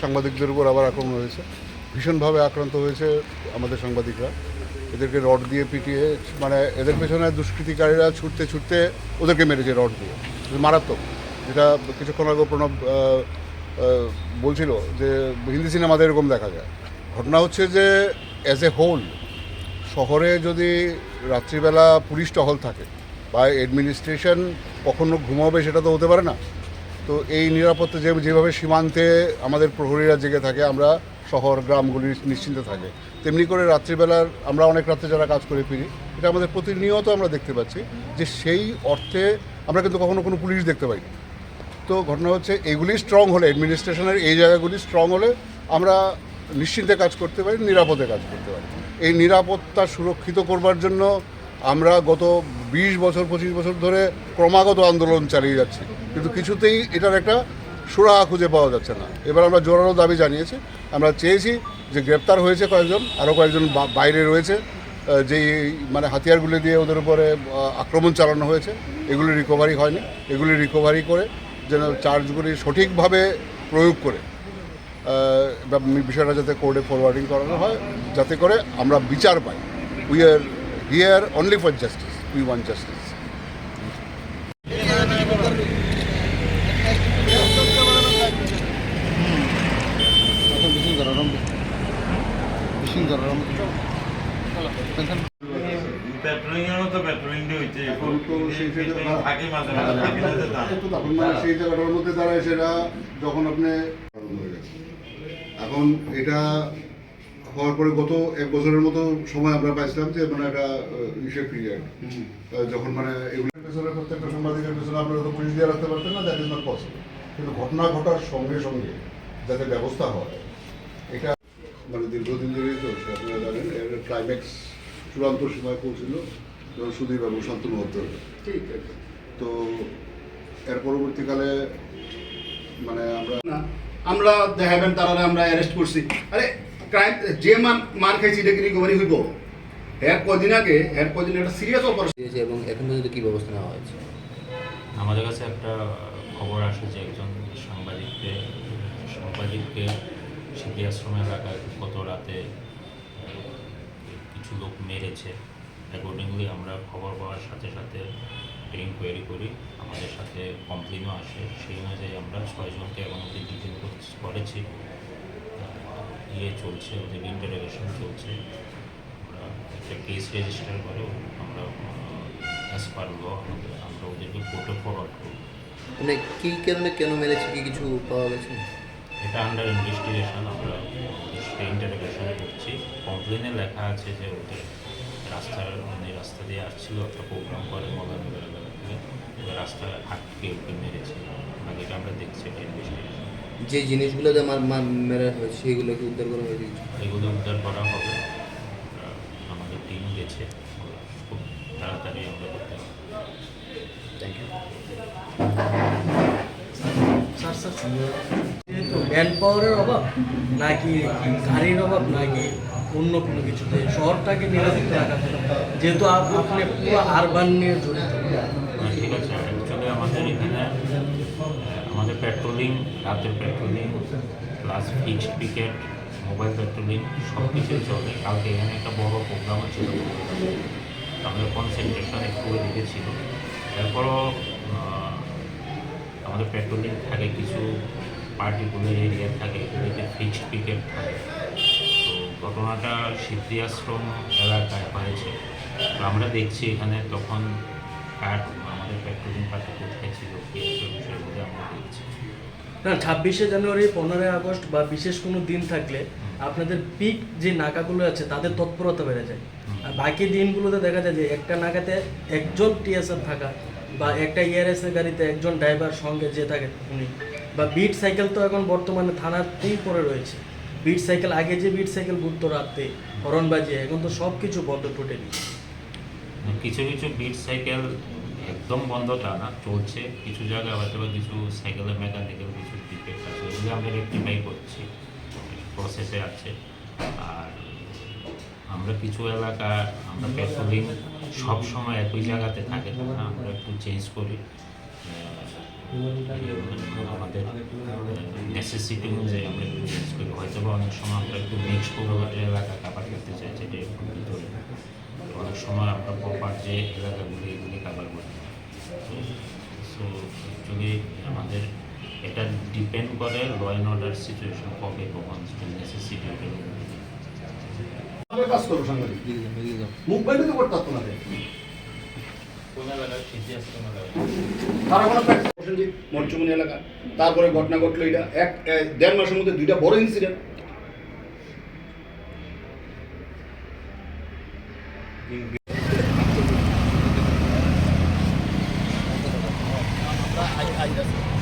সাংবাদিকদের উপর আবার আক্রমণ হয়েছে। ভীষণভাবে আক্রান্ত হয়েছে আমাদের সাংবাদিকরা। এদেরকে রড দিয়ে পিটিয়ে মানে এদের পেছনে দুষ্কৃতিকারীরা ছুটতে ছুটতে ওদেরকে মেরেছে রড দিয়ে। মারাত্মক। যেটা কিছুক্ষণ আগে প্রণব বলছিল যে হিন্দি সিনেমাতে এরকম দেখা যায়। ঘটনা হচ্ছে যে অ্যাজ এ হোল শহরে যদি রাত্রিবেলা পুলিশ টহল থাকে, বা অ্যাডমিনিস্ট্রেশন কখনো ঘুমাবে সেটা তো হতে পারে না। তো এই নিরাপত্তা যে, যেভাবে সীমান্তে আমাদের প্রহরীরা জেগে থাকে, আমরা শহর, গ্রামগুলি নিশ্চিন্তে থাকে। তেমনি করে রাত্রিবেলার আমরা অনেক রাত্রে যারা কাজ করে ফিরি, এটা আমাদের প্রতিনিয়ত আমরা দেখতে পাচ্ছি যে সেই অর্থে আমরা কিন্তু কখনো কোনো পুলিশ দেখতে পাইনি। তো ঘটনা হচ্ছে এগুলি স্ট্রং হলে অ্যাডমিনিস্ট্রেশনের এই জায়গাগুলি স্ট্রং হলে আমরা নিশ্চিন্তে কাজ করতে পারি, নিরাপদে কাজ করতে পারি। এই নিরাপত্তা সুরক্ষিত করবার জন্য আমরা গত বিশ বছর, পঁচিশ বছর ধরে ক্রমাগত আন্দোলন চালিয়ে যাচ্ছি। কিন্তু কিছুতেই এটার একটা সুরাহা খুঁজে পাওয়া যাচ্ছে না। এবার আমরা জোরালো দাবি জানিয়েছি। আমরা চেয়েছি যে গ্রেপ্তার হয়েছে কয়েকজন আরও কয়েকজন বাইরে রয়েছে যেই মানে হাতিয়ারগুলি দিয়ে ওদের উপরে আক্রমণ চালানো হয়েছে, এগুলি রিকভারি হয়নি। এগুলি রিকভারি করে যেন চার্জগুলি সঠিকভাবে প্রয়োগ করে বিষয়টা যাতে কোর্টে ফরওয়ার্ডিং করানো হয়, যাতে করে আমরা বিচার পাই। We are here only for justice we want justice patrolling এর মতো পেট্রোলিং দিয়ে এখন সেই জায়গা- থাকে মাঝে মাঝে থাকে না যে তা না। তো তখন মানে সেই জায়গাটার মধ্যে দাঁড়ায় সেটা যখন আপনি এখন এটা হওয়ার পরে গত এক বছরের মতো সময় আমরা পাইছিলাম যে মানে একটা ইসের পিরিয়ড যখন মানে এগুলোর পেছনে প্রত্যেকটা সাংবাদিকের পেছনে আপনারা তো পুলিশ দিয়ে রাখতে পারতেন না দ্যাট ইজ নট পসিবল কিন্তু ঘটনা ঘটার সঙ্গে সঙ্গে যাতে ব্যবস্থা হয় মানে দীর্ঘদিন ধরেই চলছে আপনারা জানেন এর ক্লাইম্যাক্স চূড়ান্ত সময় পৌঁছিল যখন সুদীপ এবং শান্তনু হত্যা ঠিক তো এর পরবর্তীকালে মানে আমরা না আমরা দেখাবেন তারা আমরা অ্যারেস্ট করছি। আরে ক্রাইম যে মান মার খাইছি এটা কি রিকভারি হইব? এর কদিন আগে এর কদিন একটা সিরিয়াস অপারেশন দিয়েছে এবং এখন পর্যন্ত কী ব্যবস্থা নেওয়া হয়েছে? আমাদের কাছে একটা খবর আসে যে একজন সাংবাদিককে সাংবাদিককে সিদ্ধি আশ্রম এলাকায় গত রাতে কিছু লোক মেরেছে অ্যাকর্ডিংলি আমরা খবর পাওয়ার সাথে সাথে ইনকোয়ারি করি। আমাদের সাথে কমপ্লেনও আসে। সেই অনুযায়ী আমরা ছয়জনকে অব্দি ডিটেন করেছি ইয়ে চলছে, ওদের ইন্টারোগেশন চলছে। আমরা একটা কেস রেজিস্টার করে, আমরা অ্যাজ পার ল আমরা ওদেরকে কোর্টে ফরওয়ার্ড করি মানে কী কারণে কেন মেরেছে? কি কিছু পাওয়া গেছে? এটা আন্ডার ইনভেস্টিগেশন আমরা সাথে করছি কমপ্লেনে লেখা আছে যে ওদের রাস্তার মানে রাস্তা দিয়ে আসছিল একটা প্রোগ্রাম করে এলাকা থেকে ওদের আটকে ওকে মেরেছে। বাকিটা আমরা দেখছি এটা ইনভেস্টিগেশন যে জিনিসগুলো আমার মা মেরা হয়েছে সেগুলোকে উদ্ধার করা হয়েছে এগুলো উদ্ধার করা হবে। আমাদের টিম গেছে। খুব তাড়াতাড়ি আমরা করতে পারব। থ্যাংক ইউ যেহেতু ম্যান পাওয়ারের অভাব নাকি গাড়ির অভাব নাকি অন্য কোনো কিছুতে? শহরটাকে রাখার জন্য। যেহেতু আপ- আপনি পুরো আরবান নিয়ে জড়িত। হ্যাঁ, ঠিক আছে। আমাদের এখানে আমাদের পেট্রোলিং রাতের patrolling plus fixed picket mobile patrolling সব কিছুই চলে। কালকে এখানে একটা বড় প্রোগ্রামও ছিল। আমাদের কনসেন্ট্রেশন একটু এদিকে ছিল। এরপরও আহ, আমাদের পেট্রোলিং থাকে কিছু পার্টিকুলার এরিয়া থাকে এগুলিতে ফিক্সড পিকেট থাকে। তো ঘটনাটা সিদ্ধি আশ্রম এলাকায় হয়েছে। তো আমরা দেখছি এখানে তখন কার আমাদের পেট্রোলিং পার্টি কোথায় ছিল কি একটা বিষয়গুলো আমরা দেখছি। না ছাব্বিশে জানুয়ারি পনেরোই আগস্ট বা বিশেষ কোনো দিন থাকলে আপনাদের পিক যে নাকাগুলো আছে তাদের তৎপরতা বেড়ে যায়। আর বাকি দিনগুলোতে দেখা যায় যে একটা নাকাতে একজন টিএসআর থাকা বা একটা ইআরএস এর গাড়িতে একজন ড্রাইভার সঙ্গে যে থাকে উনি। বা বিট সাইকেল তো এখন বর্তমানে থানাতেই পড়ে রয়েছে। বিট সাইকেল আগে যে বিট সাইকেল ঘুরতো রাতে হরন বাজিয়ে, এখন তো সব কিছু বন্ধ টোটালি কিছু কিছু বিট সাইকেল একদম বন্ধ তা না, চলছে। কিছু জায়গায় হয়তো বা কিছু সাইকেলের মেকানিক্যাল কিছু ডিফেক্ট আছে ওগুলো আমরা রেক্টিফাই করছি। প্রসেসে আছে। আর আমরা কিছু এলাকা আমরা পেট্রোলিং সব সময় একই জায়গাতে থাকে না আমরা একটু চেঞ্জ করি। আমাদের নেসেসিটি অনুযায়ী আমরা একটু চেঞ্জ করি। হয়তো বা অনেক সময় আমরা একটু নেক্সট পূর্বঘাটের এলাকা কাভার করতে চাই যেটা একটু ভিতরে। অনেক সময় আমরা প্রপার যে এলাকাগুলি এগুলি কাভার করি। সো অ্যাকচুয়ালি আমাদের এটা ডিপেন্ড করে ল অ্যান্ড অর্ডার সিচুয়েশন কবে কখন নেসেসিটি ওটার কাজ করব সাংবাদিক। মুখ বাইরে তো করতে পারতো না তারা কোনো প্রসেনজিৎ মঞ্চমণি এলাকা। তারপরে ঘটনা ঘটলো এটা। এক দেড় মাসের মধ্যে দুইটা বড় ইনসিডেন্ট I, I,